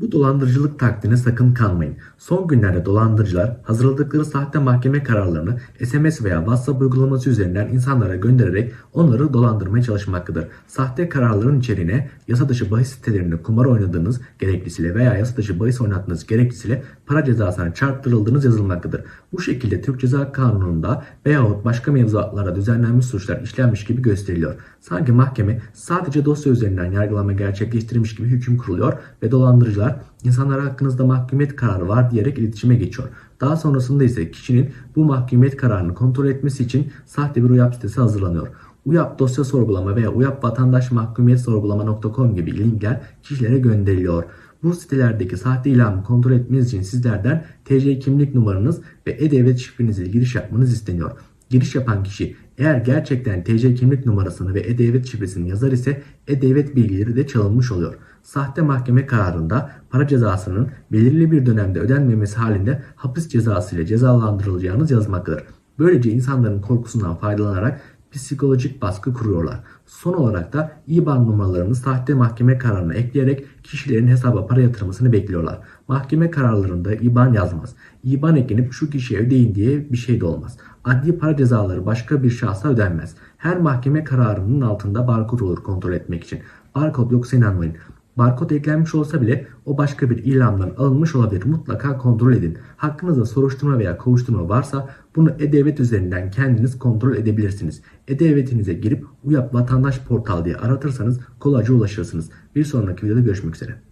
Bu dolandırıcılık taktiğine sakın kanmayın. Son günlerde dolandırıcılar hazırladıkları sahte mahkeme kararlarını SMS veya WhatsApp uygulaması üzerinden insanlara göndererek onları dolandırmaya çalışmaktadır. Sahte kararların içeriğine yasa dışı bahis sitelerinde kumar oynadığınız gerekçesiyle veya yasa dışı bahis oynattığınız gerekçesiyle para cezasına çarptırıldığınız yazılmaktadır. Bu şekilde Türk Ceza Kanunu'nda veyahut başka mevzuatlara düzenlenmiş suçlar işlenmiş gibi gösteriliyor. Sanki mahkeme sadece dosya üzerinden yargılama gerçekleştirmiş gibi hüküm kuruluyor ve dolandırıcılar insanlara hakkınızda mahkumiyet kararı var diyerek iletişime geçiyor. Daha sonrasında ise kişinin bu mahkumiyet kararını kontrol etmesi için sahte bir UYAP sitesi hazırlanıyor. UYAP dosya sorgulama veya UYAP vatandaş mahkumiyet sorgulama.com gibi linkler kişilere gönderiliyor. Bu sitelerdeki sahte ilanı kontrol etmeniz için sizlerden TC kimlik numaranız ve E-Devlet şifrenizle giriş yapmanız isteniyor. Giriş yapan kişi eğer gerçekten TC kimlik numarasını ve E-Devlet şifresini yazar ise E-Devlet bilgileri de çalınmış oluyor. Sahte mahkeme kararında para cezasının belirli bir dönemde ödenmemesi halinde hapis cezası ile cezalandırılacağınız yazmaktadır. Böylece insanların korkusundan faydalanarak psikolojik baskı kuruyorlar. Son olarak da IBAN numaralarını sahte mahkeme kararına ekleyerek kişilerin hesaba para yatırmasını bekliyorlar. Mahkeme kararlarında IBAN yazmaz. IBAN eklenip şu kişiye ödeyin diye bir şey de olmaz. Adli para cezaları başka bir şahsa ödenmez. Her mahkeme kararının altında barkod olur kontrol etmek için. Barkod yoksa inanmayın. Barkod eklenmiş olsa bile o başka bir ilandan alınmış olabilir. Mutlaka kontrol edin. Hakkınızda soruşturma veya kovuşturma varsa bunu E-Devlet üzerinden kendiniz kontrol edebilirsiniz. E-Devletinize girip UYAP Vatandaş Portal diye aratırsanız kolayca ulaşırsınız. Bir sonraki videoda görüşmek üzere.